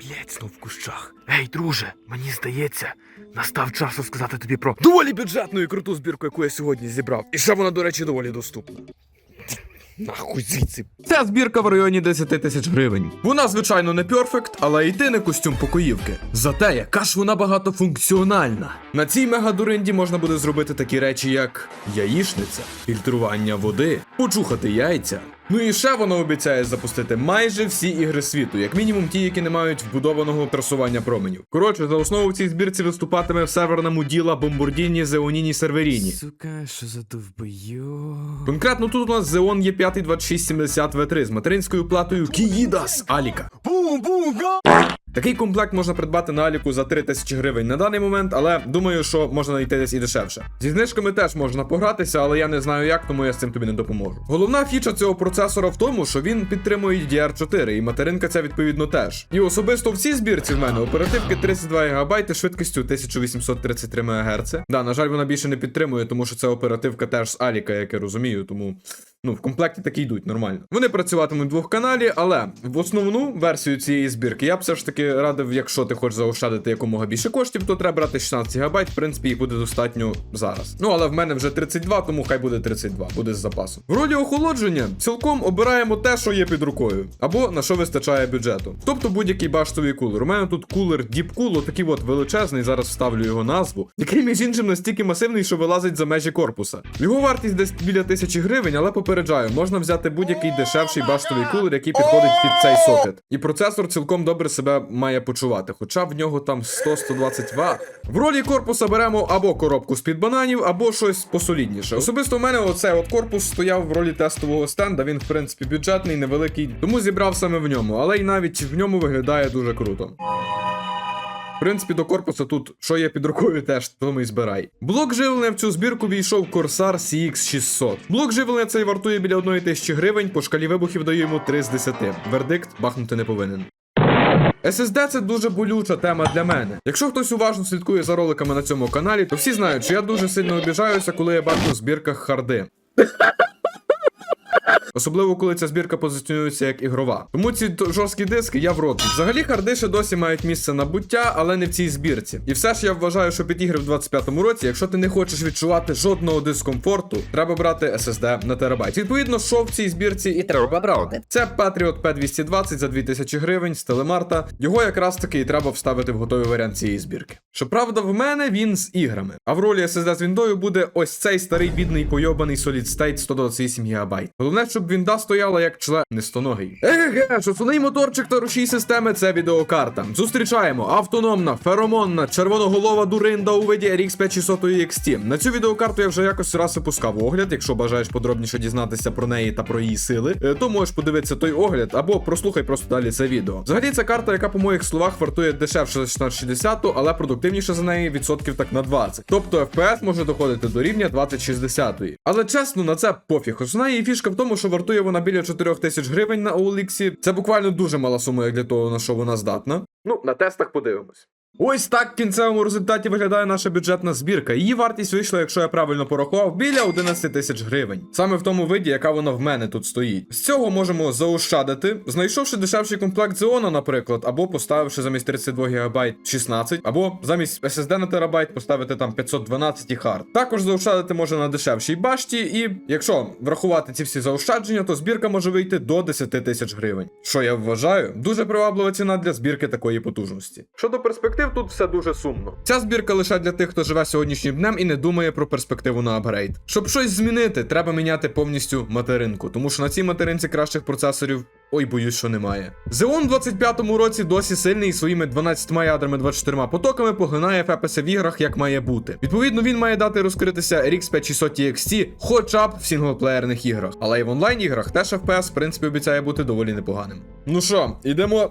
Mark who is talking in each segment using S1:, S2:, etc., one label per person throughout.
S1: Блять, знов в кущах. Ей, друже, мені здається, настав час розказати тобі про доволі бюджетну і круту збірку, яку я сьогодні зібрав. І ще вона, до речі, доволі доступна. Нахуй звідси. Ця збірка в районі 10 тисяч гривень. Вона, звичайно, не перфект, але йти не костюм покоївки. Зате яка ж вона багатофункціональна. На цій мегадуринді можна буде зробити такі речі, як яїшниця, фільтрування води, почухати яйця. Ну і ще вона обіцяє запустити майже всі ігри світу, як мінімум ті, які не мають вбудованого трасування променів. Коротше, за основу в цій збірці виступатиме в серверному діла Бомбурдіні Зеоніні Серверіні.
S2: Сука, що за довбою.
S1: Конкретно тут у нас Зеон є 5 2670 В3 з материнською платою Киїдас Аліка. Такий комплект можна придбати на Аліку за 3000 гривень на даний момент, але думаю, що можна знайти десь і дешевше. Зі знижками теж можна погратися, але я не знаю як, тому я з цим тобі не допоможу. Головна фіча цього процесора в тому, що він підтримує DDR4, і материнка ця відповідно теж. І особисто в цій збірці в мене оперативки 32 ГБ швидкістю 1833 МГц. Да, на жаль, вона більше не підтримує, тому що це оперативка теж з Аліка, як я розумію, тому. Ну, в комплекті такі йдуть нормально. Вони працюватимуть в двохканалі, але в основну версію цієї збірки я б все ж таки радив, якщо ти хочеш заощадити якомога більше коштів, то треба брати 16 ГБ, в принципі, їх буде достатньо зараз. Ну, але в мене вже 32, тому хай буде 32, буде з запасом. В ролі охолодження цілком обираємо те, що є під рукою, або на що вистачає бюджету. Тобто будь-який баштовий кулер. У мене тут кулер Deep Cool, такий от величезний, зараз вставлю його назву, який між іншим настільки масивний, що вилазить за межі корпуса. Його вартість десь біля тисячі гривень, але попереджаю, можна взяти будь-який дешевший баштовий кулер, який підходить під цей сокет. І процесор цілком добре себе має почувати, хоча в нього там 100-120 Вт. В ролі корпуса беремо або коробку з-під бананів, або щось посолідніше. Особисто в мене оцей от корпус стояв в ролі тестового стенда. Він, в принципі, бюджетний, невеликий, тому зібрав саме в ньому, але й навіть в ньому виглядає дуже круто. Принципі, до корпусу тут, що є під рукою, теж тому і збирай. Блок живлення в цю збірку війшов Corsair CX600. Блок живлення цей вартує біля 1 тисячі гривень, по шкалі вибухів даю йому 3 з 10. Вердикт бахнути не повинен. SSD це дуже болюча тема для мене. Якщо хтось уважно слідкує за роликами на цьому каналі, то всі знають, що я дуже сильно обіжаюся, коли я бачу в збірках харди. Особливо, коли ця збірка позиціонується як ігрова. Тому ці жорсткі диски я в рот. Взагалі харди ще досі мають місце на буття, але не в цій збірці. І все ж я вважаю, що під ігри в 25-му році, якщо ти не хочеш відчувати жодного дискомфорту, треба брати SSD на терабайт. Відповідно, що в цій збірці і треба брати. Це Patriot P220 за 2000 гривень з телемарта. Його якраз таки і треба вставити в готовий варіант цієї збірки. Щоправда, в мене він з іграми. А в ролі SSD з віндою буде ось цей старий бідний пойобаний Solid State 128 ГБ. Головне, щоб вінда стояла як член нестоногий. Еге, шофуний моторчик та рушій системи це відеокарта. Зустрічаємо автономна, феромонна, червоноголова дуринда у виді RX 5600 XT. На цю відеокарту я вже якось раз випускав огляд. Якщо бажаєш подробніше дізнатися про неї та про її сили, е, то можеш подивитися той огляд або прослухай просто далі це відео. Взагалі, це карта, яка по моїх словах вартує дешевше за 1660, але продуктивніше за неї відсотків так на 20. Тобто FPS може доходити до рівня 2060. Але чесно, на це пофіг. Основна її фішка в тому, що вартує вона біля 4 тисяч гривень на OLX. Це буквально дуже мала сума як для того, на що вона здатна. Ну, на тестах подивимось. Ось так в кінцевому результаті виглядає наша бюджетна збірка. Її вартість вийшла, якщо я правильно порахував, біля 11 тисяч гривень. Саме в тому виді, яка вона в мене тут стоїть. З цього можемо заощадити, знайшовши дешевший комплект Xeon, наприклад, або поставивши замість 32 ГБ 16, або замість SSD на терабайт поставити там 512 і хард. Також заощадити може на дешевшій башті, і якщо врахувати ці всі заощадження, то збірка може вийти до 10 тисяч гривень. Що я вважаю, дуже приваблива ціна для збірки такої потужності. Щодо перспектив, тут все дуже сумно. Ця збірка лише для тих, хто живе сьогоднішнім днем і не думає про перспективу на апгрейд. Щоб щось змінити, треба міняти повністю материнку, тому що на цій материнці кращих процесорів. Ой, боюсь, що немає. Xeon в 25-му році досі сильний і своїми 12 ядрами 24 потоками поглинає FPS в іграх як має бути. Відповідно, він має дати розкритися RX 5600 TXT хоча б в сінглоплеєрних іграх. Але і в онлайн іграх теж FPS, в принципі, обіцяє бути доволі непоганим. Ну що, ідемо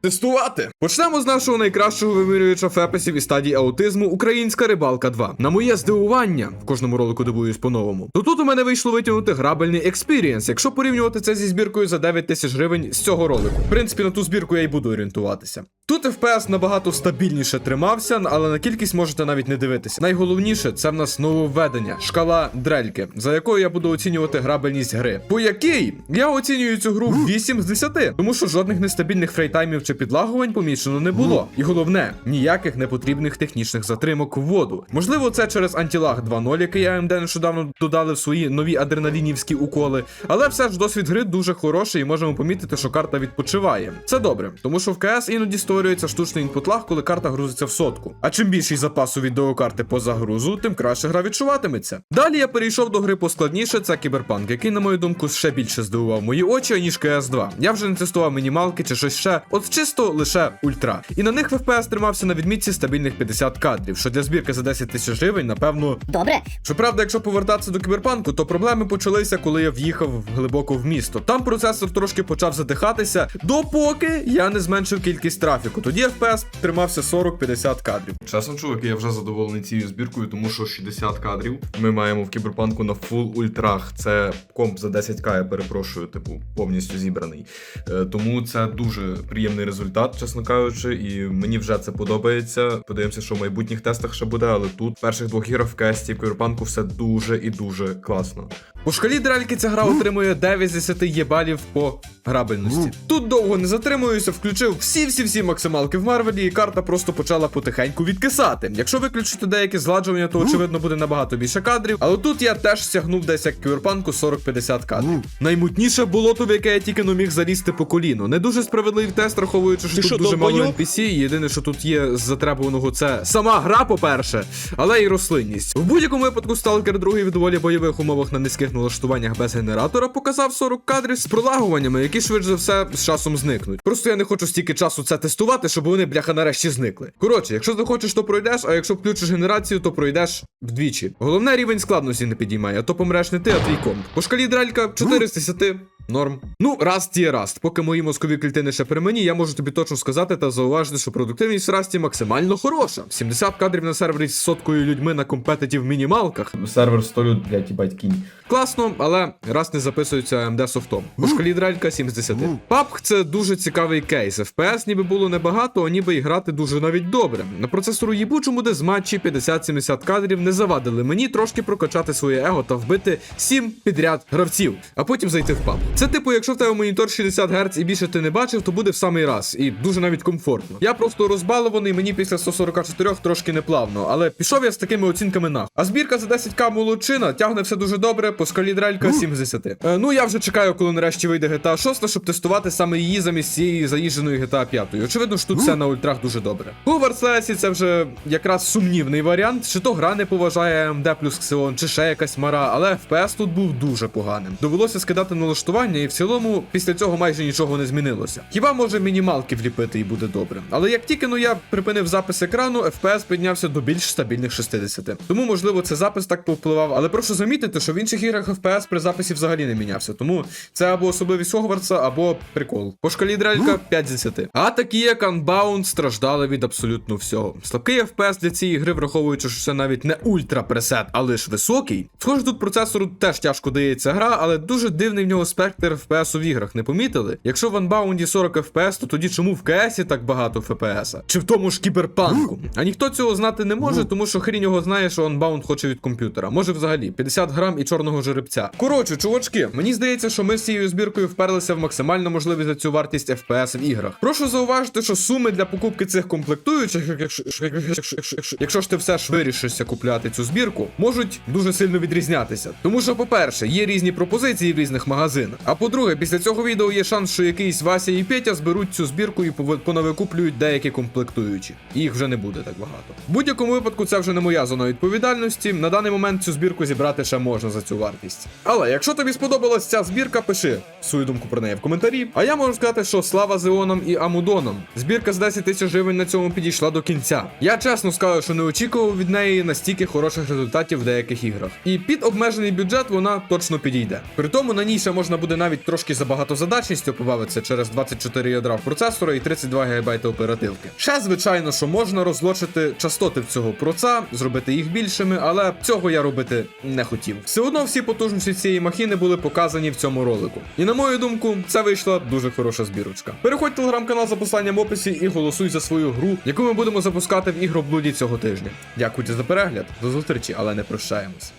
S1: Тестувати. Почнемо з нашого найкращого вимірювача фепесів і стадій аутизму Українська рибалка 2. На моє здивування, в кожному ролику дивуюсь по-новому. То тут у мене вийшло витягнути грабельний експірієнс, якщо порівнювати це зі збіркою за 9 тисяч гривень з цього ролику. В принципі, на ту збірку я й буду орієнтуватися. Тут FPS набагато стабільніше тримався, але на кількість можете навіть не дивитися. Найголовніше це в нас нововведення шкала дрельки, за якою я буду оцінювати грабельність гри. По якій я оцінюю цю гру 8 з 10, тому що жодних нестабільних фрейтаймів чи підлагувань помічено не було. І головне, ніяких непотрібних технічних затримок в воду. Можливо, це через антилаг 2.0, який AMD нещодавно додали в свої нові адреналінівські уколи, але все ж досвід гри дуже хороший і можемо помітити, що карта відпочиває. Це добре, тому що в КС іноді створюється штучний інпутлаг, коли карта грузиться в сотку. А чим більший запас у відеокарти по загрузу, тим краще гра відчуватиметься. Далі я перейшов до гри поскладніше, це кіберпанк, який, на мою думку, ще більше здивував мої очі, ніж КС 2. Я вже не тестував мінімалки чи щось ще, от чисто лише ультра. І на них FPS тримався на відмітці стабільних 50 кадрів, що для збірки за 10 тисяч гривень, напевно,
S3: Добре.
S1: Щоправда, якщо повертатися до кіберпанку, то проблеми почалися, коли я в'їхав глибоко в місто. Там процесор трошки почав задихатися, допоки я не зменшив кількість трафіку. Тоді FPS тримався 40-50 кадрів. Чесно, чуваки, я вже задоволений цією збіркою, тому що 60 кадрів ми маємо в кіберпанку на фул ультрах. Це комп за 10к, я перепрошую, типу, повністю зібраний. Е, Тому це дуже приємний результат, чесно кажучи, і мені вже це подобається. Подивимося, що в майбутніх тестах ще буде, але тут в перших двох іграх в кесті в кіберпанку все дуже і дуже класно. По шкалі дрельки ця гра отримує 9 з 10 єбалів по грабельності. Тут довго не затримуюся, включив всі-всі-всі максималки в Марвелі, і карта просто почала потихеньку відкисати. Якщо виключити деякі зладжування, то очевидно буде набагато більше кадрів. Але тут я теж стягнув десь як кіберпанку 40-50 кадрів. Наймутніше було то, в яке я тільки но міг залізти по коліну. Не дуже справедливий тест, враховуючи, що
S4: Ти
S1: тут
S4: що,
S1: дуже мало? NPC. Єдине, що тут є з затребуваного, це сама гра, по-перше, але і рослинність. В будь-якому випадку Stalker 2 в доволі бойових умовах на низьких налаштуваннях без генератора показав 40 кадрів з пролагуваннями, які швидше за все з часом зникнуть. Просто я не хочу стільки часу це тестувати, щоб вони бляха нарешті зникли. Коротше, якщо захочеш, то пройдеш, а якщо включиш генерацію, то пройдеш вдвічі. Головне рівень складності не підіймає, а то помреш не ти, а твій комп. По шкалі дралька 4 з 10. Норм. Ну, раст є раст. Поки мої мозкові клітини ще при мені, я можу тобі точно сказати та зауважити, що продуктивність в расті максимально хороша. 70 кадрів на сервері з соткою людьми на компетитів мінімалках. Сервер 100 люд, блядь, їбать, кінь. Класно, але раз не записується AMD софтом. По шкалі дралька 7 з 10. PUBG це дуже цікавий кейс. FPS ніби було небагато, а ніби і грати дуже навіть добре. На процесору їбучому, де з матчі 50-70 кадрів не завадили мені трошки прокачати своє его та вбити 7 підряд гравців, а потім зайти в PUBG. Це типу, якщо в тебе монітор 60 Гц і більше ти не бачив, то буде в самий раз. І дуже навіть комфортно. Я просто розбалований, мені після 144 трошки не плавно, але пішов я з такими оцінками на. А збірка за 10к молодчина тягне все дуже добре, по скалі дралька 7 з 10. Е, ну я вже чекаю, коли нарешті вийде GTA 6, щоб тестувати саме її замість цієї заїждженої GTA 5. Очевидно, що тут все на ультрах дуже добре. Hogwarts Legacy це вже якраз сумнівний варіант, чи то гра не поважає AMD плюс Xeon, чи ще якась мара, але FPS тут був дуже поганим. Довелося скидати налаштування, і в цілому після цього майже нічого не змінилося. Хіба може мінімалки вліпити і буде добре. Але як тільки ну я припинив запис екрану, FPS піднявся до більш стабільних 60. Тому, можливо, це запис так повпливав, але прошу замітити, що в інших іграх FPS при записі взагалі не мінявся. Тому це або особливість Хогвартса, або прикол. По шкалі дрелька 5 з 10. А такі, як Unbound, страждали від абсолютно всього. Слабкий FPS для цієї гри, враховуючи, що це навіть не ультра пресет, а лише високий. Схоже, тут процесору теж тяжко дається гра, але дуже дивний в нього спектр FPS в іграх. Не помітили? Якщо в Unbound 40 FPS, то тоді чому в CS так багато FPS? Чи в тому ж кіберпанку? А ніхто цього знати не може, тому що хрінь його знає, що Unbound хоче від комп'ютера. Може взагалі 50 грам і чорного жеребця. Коротше, чувачки, мені здається, що ми з цією збіркою вперлися в максимально можливі за цю вартість FPS в іграх. Прошу зауважити, що суми для покупки цих комплектуючих, якщо, якщо ж ти все ж вирішишся купляти цю збірку, можуть дуже сильно відрізнятися. Тому що, по-перше, є різні пропозиції в різних магазинах. А по-друге, після цього відео є шанс, що якийсь Вася і Петя зберуть цю збірку і понавикуплюють деякі комплектуючі. Їх вже не буде так багато. В будь-якому випадку це вже не моя зона відповідальності. На даний момент цю збірку зібрати ще можна за цю вартість. Але якщо тобі сподобалась ця збірка, пиши свою думку про неї в коментарі. А я можу сказати, що слава Зеонам і Амудонам. Збірка з 10 тисяч гривень на цьому підійшла до кінця. Я чесно скажу, що не очікував від неї настільки хороших результатів в деяких іграх. І під обмежений бюджет вона точно підійде. При тому на ній ще можна буде буде навіть трошки забагатозадачністю побавитися через 24 ядра процесора і 32 ГБ оперативки. Ще, звичайно, що можна розлочити частоти в цього проца, зробити їх більшими, але цього я робити не хотів. Все одно всі потужності цієї махіни були показані в цьому ролику. І на мою думку, це вийшла дуже хороша збірочка. Переходь в телеграм-канал за посиланням в описі і голосуй за свою гру, яку ми будемо запускати в ігроблуді цього тижня. Дякую за перегляд, до зустрічі, але не прощаємось.